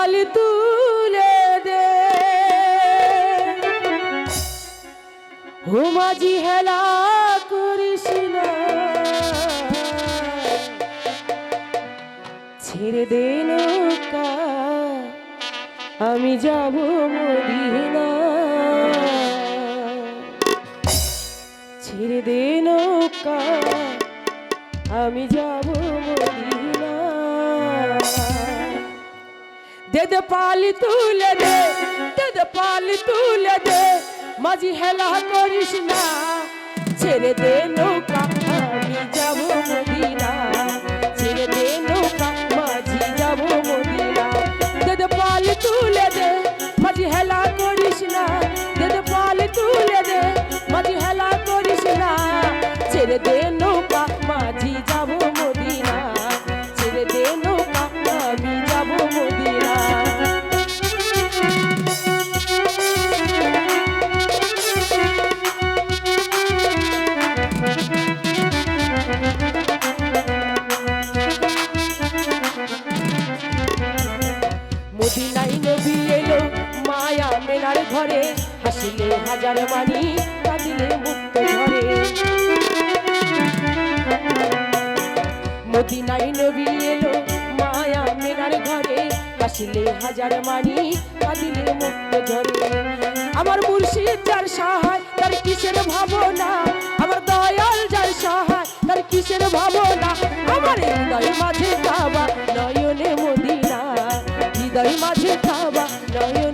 পাল তুলে দে। মাঝি হেলা করিস না। ছেড়ে দে নৌকা, আমি যাব মদিনা। ছেড়ে দে নৌকা, আমি যাব দে পালি তুলে দে দে পালি তুলে দে, মাঝি হেলা করিস না। ছেড়ে দে নৌকা, আমি যাব ঘরে, হাসিলে হাজার মানি কাঁদিলে মুক্ত ঝরে মদিনাই নবী এলো মায়া মেলার ঘরে, হাসিলে হাজার মানি কাঁদিলে মুক্ত ঝরে আমার মুর্শিদ যার সহায়, তার কিসের ভাবনা? আমার দয়াল যার সহায়, তার কিসের ভাবনা? আমার হৃদয় মাঝে কাবা, নয়নে মদিনা। হৃদয় মাঝে কাবা, নয়নে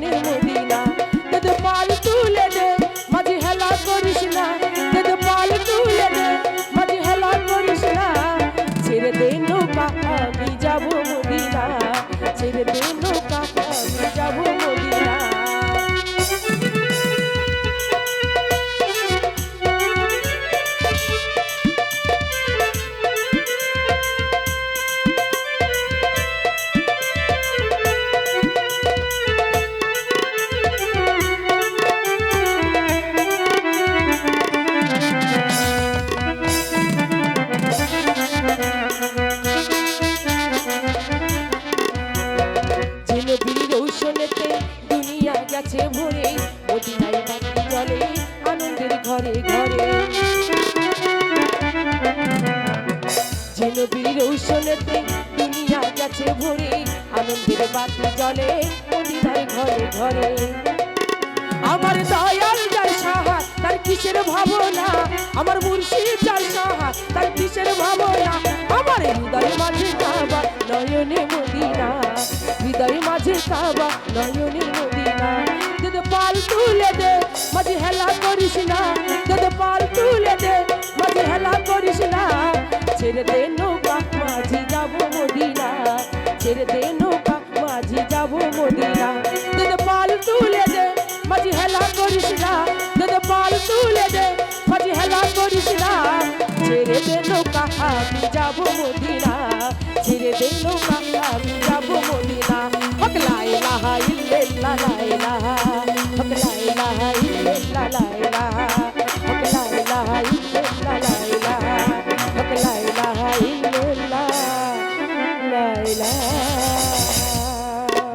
ছেড়ে দে ঘরে ঘরে। যেন বীর রৌশনেতে দুনিয়া গেছে ভরে, আনন্দের বাতি জলে মদিনায় ঘরে ঘরে। আমার দয়াল যার সাহা, তার কিসের ভাবনা? আমার মুর্শিদ যার সাহা, তার কিসের ভাবনা? আমার হৃদয় মাঝে কাবা, নয়নে মদিনা। হৃদয় মাঝে কাবা, নয়নে মদিনা। যদি পাল তুলে দে, মাঝে হেলা করিস না। যদি পার তুলে দে, মাঝে হেলা করিস না। ছেড়ে দে নৌকা, মাঝি যাব মদিনা। ছেড়ে দে নৌকা, মাঝি যাব মদিনা। যদি পাল তুলে দে, মাঝি হেলা করিস না। যদি পাল তুলে দে, মাঝি হেলা করিস না। ছেড়ে দে নৌকা, আমি যাব মদিনা। ছেড়ে দে নৌকা, আমি যাব মদিনা। হক লাইলা ইল্লাল্লাহ লাইলা